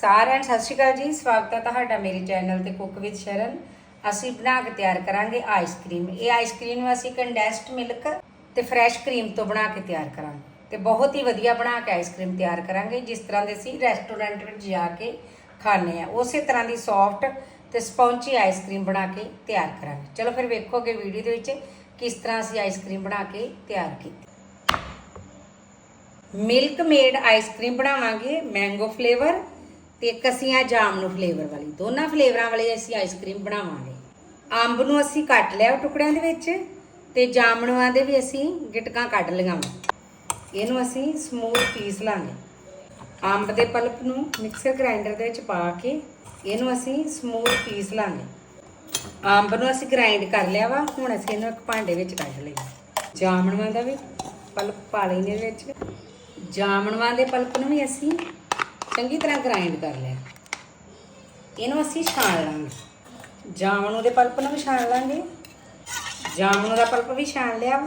ਸਾਰਿਆਂ ਨੂੰ ਸਤਿ ਸ਼੍ਰੀ ਅਕਾਲ ਜੀ। ਸਵਾਗਤ ਹੈ ਤੁਹਾਡਾ ਮੇਰੇ ਚੈਨਲ ਤੇ ਕੁੱਕ ਵਿਦ ਸ਼ਰਨ। ਅਸੀਂ ਬਣਾ ਕੇ ਤਿਆਰ ਕਰਾਂਗੇ ਆਈਸਕ੍ਰੀਮ ਇਹ ਆਈਸਕ੍ਰੀਮ ਨੂੰ ਅਸੀਂ ਕੰਡੈਂਸਡ ਮਿਲਕ ਤੇ ਫਰੈਸ਼ ਕਰੀਮ ਤੋਂ ਬਣਾ ਕੇ ਤਿਆਰ ਕਰਾਂਗੇ। ਤੇ ਬਹੁਤ ਹੀ ਵਧੀਆ ਬਣਾ ਕੇ ਆਈਸਕ੍ਰੀਮ ਤਿਆਰ ਕਰਾਂਗੇ, ਜਿਸ ਤਰ੍ਹਾਂ ਦੇ ਅਸੀਂ ਰੈਸਟੋਰੈਂਟ ਵਿੱਚ ਜਾ ਕੇ ਖਾਣੇ ਆ ਉਸੇ ਤਰ੍ਹਾਂ ਦੀ ਸੌਫਟ ਤੇ ਸਪੌਂਚੀ ਆਈਸਕ੍ਰੀਮ ਬਣਾ ਕੇ ਤਿਆਰ ਕਰਾਂਗੇ। ਚਲੋ ਫਿਰ ਵੇਖੋਗੇ ਵੀਡੀਓ ਦੇ ਵਿੱਚ ਕਿਸ ਤਰ੍ਹਾਂ ਅਸੀਂ ਆਈਸਕ੍ਰੀਮ ਬਣਾ ਕੇ ਤਿਆਰ ਕੀਤੀ। ਮਿਲਕ ਮੇਡ ਆਈਸਕ੍ਰੀਮ ਬਣਾਵਾਂਗੇ। ਮੈਂਗੋ ਫਲੇਵਰ ਤੇ ਇੱਕ ਅਸੀਂ ਆ ਜਾਮਨੂ ਫਲੇਵਰ ਵਾਲੀ, ਦੋਨਾਂ ਫਲੇਵਰਾਂ ਵਾਲੀ ਅਸੀਂ ਆਈਸਕ੍ਰੀਮ ਬਣਾਵਾਂਗੇ। ਅੰਬ ਨੂੰ ਅਸੀਂ ਕੱਟ ਲਿਆ ਟੁਕੜਿਆਂ ਦੇ ਵਿੱਚ ਤੇ ਜਾਮਣੂਆਂ ਦੇ ਵੀ ਅਸੀਂ ਗਿਟਕਾਂ ਕੱਢ ਲਈਆਂ ਵਾ। ਇਹਨੂੰ ਅਸੀਂ ਸਮੂਥ ਪੀਸ ਲਾਂਗੇ। ਅੰਬ ਦੇ ਪਲਪ ਨੂੰ ਮਿਕਸਰ ਗ੍ਰਾਈਂਡਰ ਦੇ ਵਿੱਚ ਪਾ ਕੇ ਇਹਨੂੰ ਅਸੀਂ ਸਮੂਥ ਪੀਸ ਲਾਂਗੇ। ਅੰਬ ਨੂੰ ਅਸੀਂ ਗ੍ਰਾਈਂਡ ਕਰ ਲਿਆ ਵਾ, ਹੁਣ ਅਸੀਂ ਇਹਨੂੰ ਇੱਕ ਭਾਂਡੇ ਵਿੱਚ ਕੱਢ ਲਈ ਜਾਮਣੂਆਂ ਦਾ ਵੀ ਪਲਪ ਪਾ ਲੈਣੇ ਵਿੱਚ। ਜਾਮਨੂਆਂ ਦੇ ਪਲਪ ਨੂੰ ਵੀ ਅਸੀਂ ਚੰਗੀ ਤਰ੍ਹਾਂ ਗ੍ਰਾਈਂਡ ਕਰ ਲਿਆ। ਇਹਨੂੰ ਅਸੀਂ ਛਾਣ ਲਾਂਗੇ। ਜਾਮਨੂ ਦੇ ਪਲਪ ਨੂੰ ਵੀ ਛਾਣ ਲਾਂਗੇ। ਜਾਮਨੂ ਦਾ ਪਲਪ ਵੀ ਛਾਣ ਲਿਆ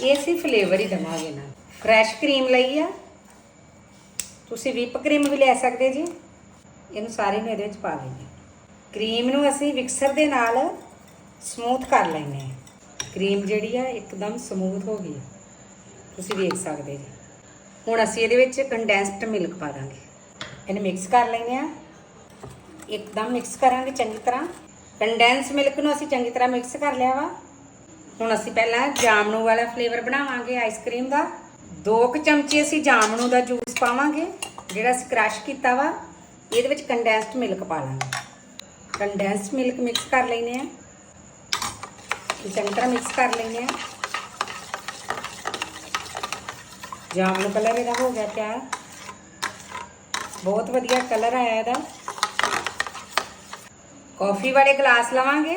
ਇਹ ਅਸੀਂ ਫਲੇਵਰ ਹੀ ਦਵਾਂਗੇ ਨਾਲ। ਫਰੈਸ਼ ਕਰੀਮ ਲਈ ਆ। ਤੁਸੀਂ ਵਿਪ ਕਰੀਮ ਵੀ ਲੈ ਸਕਦੇ ਜੀ। ਇਹਨੂੰ ਸਾਰੇ ਨੂੰ ਇਹਦੇ ਵਿੱਚ ਪਾ ਲਈਏ ਕਰੀਮ ਨੂੰ ਅਸੀਂ ਮਿਕਸਰ ਦੇ ਨਾਲ ਸਮੂਥ ਕਰ ਲੈਂਦੇ ਹਾਂ। ਕਰੀਮ ਜਿਹੜੀ ਆ, ਇੱਕਦਮ ਸਮੂਥ ਹੋ ਗਈ ਤੁਸੀਂ ਵੇਖ ਸਕਦੇ ਜੀ। ਹੁਣ ਅਸੀਂ ਇਹਦੇ ਵਿੱਚ ਕੰਡੈਂਸਡ ਮਿਲਕ ਪਾ ਦਾਂਗੇ। ਇਹਨੂੰ ਮਿਕਸ ਕਰ ਲੈਂਦੇ ਆ ਇੱਕਦਮ ਮਿਕਸ ਕਰਾਂਗੇ ਚੰਗੀ ਤਰ੍ਹਾਂ। ਕੰਡੈਂਸ ਮਿਲਕ ਨੂੰ ਅਸੀਂ ਚੰਗੀ ਤਰ੍ਹਾਂ ਮਿਕਸ ਕਰ ਲਿਆ ਵਾ। ਹੁਣ ਅਸੀਂ ਪਹਿਲਾਂ ਜਾਮਨੂ ਵਾਲਾ ਫਲੇਵਰ ਬਣਾਵਾਂਗੇ ਆਈਸਕ੍ਰੀਮ ਦਾ। ਦੋ ਕੁ ਚਮਚੇ ਅਸੀਂ ਜਾਮਨੂ ਦਾ ਜੂਸ ਪਾਵਾਂਗੇ, ਜਿਹੜਾ ਅਸੀਂ ਕ੍ਰਸ਼ ਕੀਤਾ ਵਾ। ਇਹਦੇ ਵਿੱਚ ਕੰਡੈਂਸਡ ਮਿਲਕ ਪਾ ਲਾਂਗੇ। ਕੰਡੈਂਸਡ ਮਿਲਕ ਮਿਕਸ ਕਰ ਲੈਨੇ ਆ ਚੰਗੀ ਤਰ੍ਹਾਂ ਮਿਕਸ ਕਰ ਲੈਨੇ ਆ ਜਾਮਨ ਕਲਰ ਇਹਦਾ ਹੋ ਗਿਆ ਤਿਆਰ। ਬਹੁਤ ਵਧੀਆ ਕਲਰ ਆਇਆ ਇਹਦਾ। ਕਾਫੀ ਵਾਲੇ ਗਲਾਸ ਲਵਾਂਗੇ।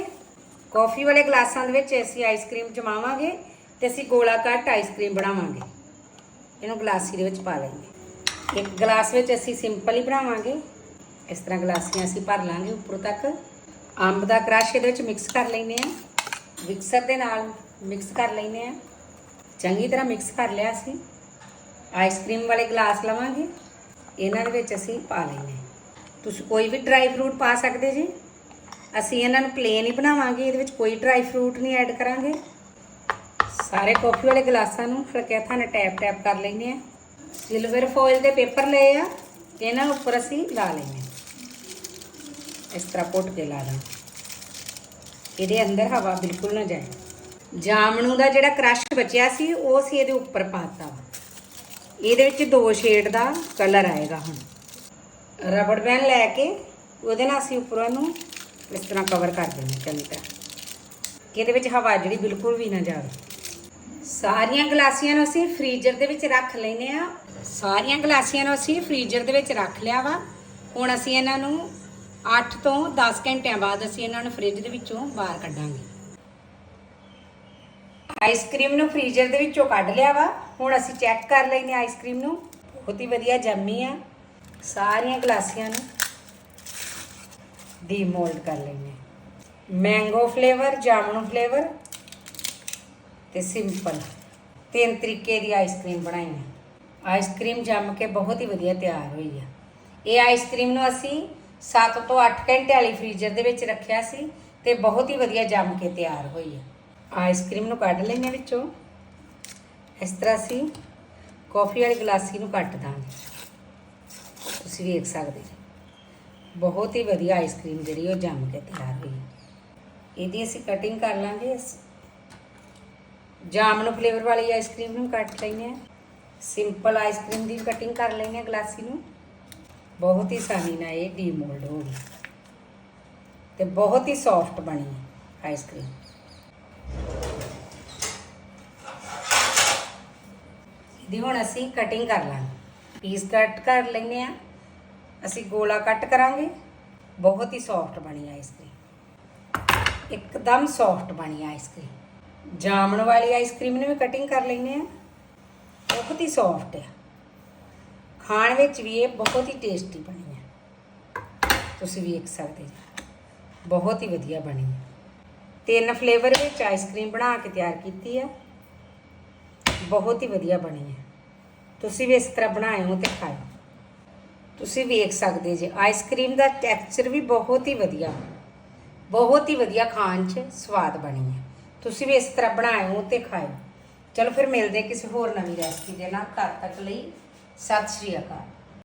ਕਾਫੀ ਵਾਲੇ ਗਲਾਸਾਂ ਦੇ ਵਿੱਚ ਅਸੀਂ ਆਈਸਕ੍ਰੀਮ ਜਮਾਵਾਂਗੇ ਤੇ ਅਸੀਂ ਗੋਲਾ ਕੱਟ ਆਈਸਕ੍ਰੀਮ ਬਣਾਵਾਂਗੇ। ਇਹਨੂੰ ਗਲਾਸੀ ਦੇ ਵਿੱਚ ਪਾ ਲਾਂਗੇ ਇੱਕ ਗਲਾਸ ਵਿੱਚ ਅਸੀਂ ਸਿੰਪਲ ਹੀ ਬਣਾਵਾਂਗੇ। ਇਸ ਤਰ੍ਹਾਂ ਗਲਾਸੀਆਂ ਅਸੀਂ ਭਰ ਲਾਂਗੇ ਉੱਪਰ ਤੱਕ। ਅੰਬ ਦਾ ਕ੍ਰਸ਼ ਇਹਦੇ ਵਿੱਚ ਮਿਕਸ ਕਰ ਲੈਨੇ ਆ ਮਿਕਸਰ ਦੇ ਨਾਲ ਮਿਕਸ ਕਰ ਲੈਨੇ ਆ ਚੰਗੀ ਤਰ੍ਹਾਂ ਮਿਕਸ ਕਰ ਲਿਆ ਅਸੀਂ। ਆਈਸਕ੍ਰੀਮ ਵਾਲੇ ਗਲਾਸ ਲਵਾਂਗੇ। ਇਹਨਾਂ ਦੇ ਵਿੱਚ ਅਸੀਂ ਪਾ ਲੈਨੇ ਤੁਸੀਂ ਕੋਈ ਵੀ ਡਰਾਈ ਫਰੂਟ ਪਾ ਸਕਦੇ ਜੀ। ਅਸੀਂ ਇਹਨਾਂ ਨੂੰ ਪਲੇਨ ਹੀ ਬਣਾਵਾਂਗੇ। ਇਹਦੇ ਵਿੱਚ ਕੋਈ ਡਰਾਈ ਫਰੂਟ ਨਹੀਂ ਐਡ ਕਰਾਂਗੇ। ਸਾਰੇ ਕਾਫੀ ਵਾਲੇ ਗਲਾਸਾਂ ਨੂੰ ਫਿਰ ਹੱਥਾਂ ਨਾਲ ਟੈਪ ਟੈਪ ਕਰ ਲੈਨੇ ਆ ਸਿਲਵਰ ਫੋਇਲ ਦੇ ਪੇਪਰ ਲਏ ਆ। ਇਹਨਾਂ ਉੱਪਰ ਅਸੀਂ ਲਾ ਲੈਨੇ ਆ ਇਸ ਤਰ੍ਹਾਂ ਪੁੱਟ ਕੇ ਲਾ ਦਾਂ ਇਹਦੇ ਅੰਦਰ ਹਵਾ ਬਿਲਕੁਲ ਨਾ ਜਾਏ। ਜਾਮਣੂ ਦਾ ਜਿਹੜਾ ਕ੍ਰਸ਼ ਬਚਿਆ ਸੀ, ਉਹ ਅਸੀਂ ਇਹਦੇ ਉੱਪਰ ਪਾਤਾ ਵਾ। ਇਹਦੇ ਵਿੱਚ ਦੋ ਸ਼ੇਡ ਦਾ ਕਲਰ ਆਏਗਾ ਹੁਣ। ਰਬੜ ਬੈਂਡ ਲੈ ਕੇ ਉਹਦੇ ਨਾਲ ਅਸੀਂ ਉੱਪਰੋਂ ਇਹਨੂੰ ਇਸ ਤਰ੍ਹਾਂ ਕਵਰ ਕਰ ਦੇਣਾ ਚੰਗੀ ਤਰ੍ਹਾਂ। ਕਿ ਇਹਦੇ ਵਿੱਚ ਹਵਾ ਜਿਹੜੀ ਬਿਲਕੁਲ ਵੀ ਨਾ ਜਾਵੇ। ਸਾਰੀਆਂ ਗਲਾਸੀਆਂ ਨੂੰ ਅਸੀਂ ਫ੍ਰੀਜ਼ਰ ਦੇ ਵਿੱਚ ਰੱਖ ਲੈਨੇ ਆ ਸਾਰੀਆਂ ਗਲਾਸੀਆਂ ਨੂੰ ਅਸੀਂ ਫ੍ਰੀਜ਼ਰ ਦੇ ਵਿੱਚ ਰੱਖ ਲਿਆ ਵਾ। ਹੁਣ ਅਸੀਂ ਇਹਨਾਂ ਨੂੰ 8 ਤੋਂ 10 ਘੰਟਿਆਂ ਬਾਅਦ ਅਸੀਂ ਇਹਨਾਂ ਨੂੰ ਫ੍ਰਿਜ ਦੇ ਵਿੱਚੋਂ ਬਾਹਰ ਕੱਢਾਂਗੇ। ਆਈਸਕ੍ਰੀਮ ਨੂੰ ਫ੍ਰੀਜ਼ਰ ਦੇ ਵਿੱਚੋਂ ਕੱਢ ਲਿਆ ਵਾ। ਹੁਣ ਅਸੀਂ ਚੈੱਕ ਕਰ ਲੈਨੇ ਆਈਸਕ੍ਰੀਮ ਨੂੰ। ਬਹੁਤ ਹੀ ਵਧੀਆ ਜੰਮੀ ਆ। ਸਾਰੀਆਂ ਗਲਾਸੀਆਂ ਨੂੰ ਡੀਮੋਲਡ ਕਰ ਲੈਨੇ ਮੈਂਗੋ ਫਲੇਵਰ ਜਾਮਨੂ ਫਲੇਵਰ ਤੇ ਸਿੰਪਲ ਤਿੰਨ ਤਰੀਕੇ ਦੀ ਆਈਸਕ੍ਰੀਮ ਬਣਾਈ ਹੈ ਆਈਸਕ੍ਰੀਮ ਜੰਮ ਕੇ ਬਹੁਤ ਹੀ ਵਧੀਆ ਤਿਆਰ ਹੋਈ ਆ। ਇਹ ਆਈਸਕ੍ਰੀਮ ਨੂੰ ਅਸੀਂ 7 ਤੋਂ 8 ਘੰਟੇ ਵਾਲੀ ਫ੍ਰੀਜ਼ਰ ਦੇ ਵਿੱਚ ਰੱਖਿਆ ਸੀ ਤੇ ਬਹੁਤ ਹੀ ਵਧੀਆ ਜੰਮ ਕੇ ਤਿਆਰ ਹੋਈ ਆ। ਆਈਸਕ੍ਰੀਮ ਨੂੰ ਕੱਢ ਲੈਣੇ ਵਿੱਚੋਂ। ਇਸ ਤਰ੍ਹਾਂ ਅਸੀਂ ਕਾਫੀ ਵਾਲੀ ਗਲਾਸੀ ਨੂੰ ਕੱਟ ਦਾਂਗੇ। ਤੁਸੀਂ ਵੇਖ ਸਕਦੇ ਜੀ ਬਹੁਤ ਹੀ ਵਧੀਆ ਆਈਸਕ੍ਰੀਮ ਜਿਹੜੀ ਉਹ ਜੰਮ ਕੇ ਤਿਆਰ ਹੋਈ ਇਹਦੀ ਅਸੀਂ ਕਟਿੰਗ ਕਰ ਲਾਂਗੇ। ਜਾਮਨ ਫਲੇਵਰ ਵਾਲੀ ਆਈਸਕ੍ਰੀਮ ਨੂੰ ਕੱਟ ਲੈਨੇ ਆ ਸਿੰਪਲ ਆਈਸਕ੍ਰੀਮ ਦੀ ਕਟਿੰਗ ਕਰ ਲੈਨੇ ਆ ਗਲਾਸੀ ਨੂੰ। ਬਹੁਤ ਹੀ ਆਸਾਨੀ ਨਾਲ ਇਹ ਡੀਮੋਲਡ ਹੋ ਗਈ। ਤੇ ਬਹੁਤ ਹੀ ਸੌਫਟ ਬਣੀ ਆਈਸਕ੍ਰੀਮ ਇਹਦੀ ਹੁਣ ਅਸੀਂ ਕਟਿੰਗ ਕਰ ਲਾਂਗੇ। ਪੀਸ ਕੱਟ ਕਰ ਲੈਨੇ ਆ ਅਸੀਂ ਗੋਲਾ ਕੱਟ ਕਰਾਂਗੇ। ਬਹੁਤ ਹੀ ਸੌਫਟ ਬਣੀ ਆਈਸਕ੍ਰੀਮ ਇੱਕਦਮ ਸੌਫਟ ਬਣੀ ਆਈਸਕ੍ਰੀਮ ਜਾਮਣ ਵਾਲੀ ਆਈਸਕ੍ਰੀਮ ਨੂੰ ਵੀ ਕਟਿੰਗ ਕਰ ਲੈਨੇ ਆ ਬਹੁਤ ਹੀ ਸੌਫਟ ਆ। ਖਾਣ ਵਿੱਚ ਵੀ ਇਹ ਬਹੁਤ ਹੀ ਟੇਸਟੀ ਬਣੀ ਹੈ ਤੁਸੀਂ ਵੇਖ ਸਕਦੇ ਜੀ ਬਹੁਤ ਹੀ ਵਧੀਆ ਬਣੀ ਹੈ ਤਿੰਨ ਫਲੇਵਰ ਵਿੱਚ ਆਈਸਕ੍ਰੀਮ ਬਣਾ ਕੇ ਤਿਆਰ ਕੀਤੀ ਆ। ਬਹੁਤ ਹੀ ਵਧੀਆ ਬਣੀ ਹੈ ਤੁਸੀਂ ਵੀ ਇਸ ਤਰ੍ਹਾਂ ਬਣਾਇਓ ਤੇ ਖਾਓ। ਤੁਸੀਂ ਵੇਖ ਸਕਦੇ ਜੇ ਆਈਸਕ੍ਰੀਮ ਦਾ ਟੈਕਸਚਰ ਵੀ ਬਹੁਤ ਹੀ ਵਧੀਆ। ਬਹੁਤ ਹੀ ਵਧੀਆ ਖਾਣ 'ਚ ਸਵਾਦ ਬਣੀ ਹੈ ਤੁਸੀਂ ਵੀ ਇਸ ਤਰ੍ਹਾਂ ਬਣਾਇਓ ਤੇ ਖਾਓ। ਚਲੋ ਫਿਰ ਮਿਲਦੇ ਕਿਸੇ ਹੋਰ ਨਵੀਂ ਰੈਸਪੀ ਦੇ ਨਾਲ। ਤਦ ਤੱਕ ਲਈ ਸਤਿ ਸ਼੍ਰੀ ਅਕਾਲ।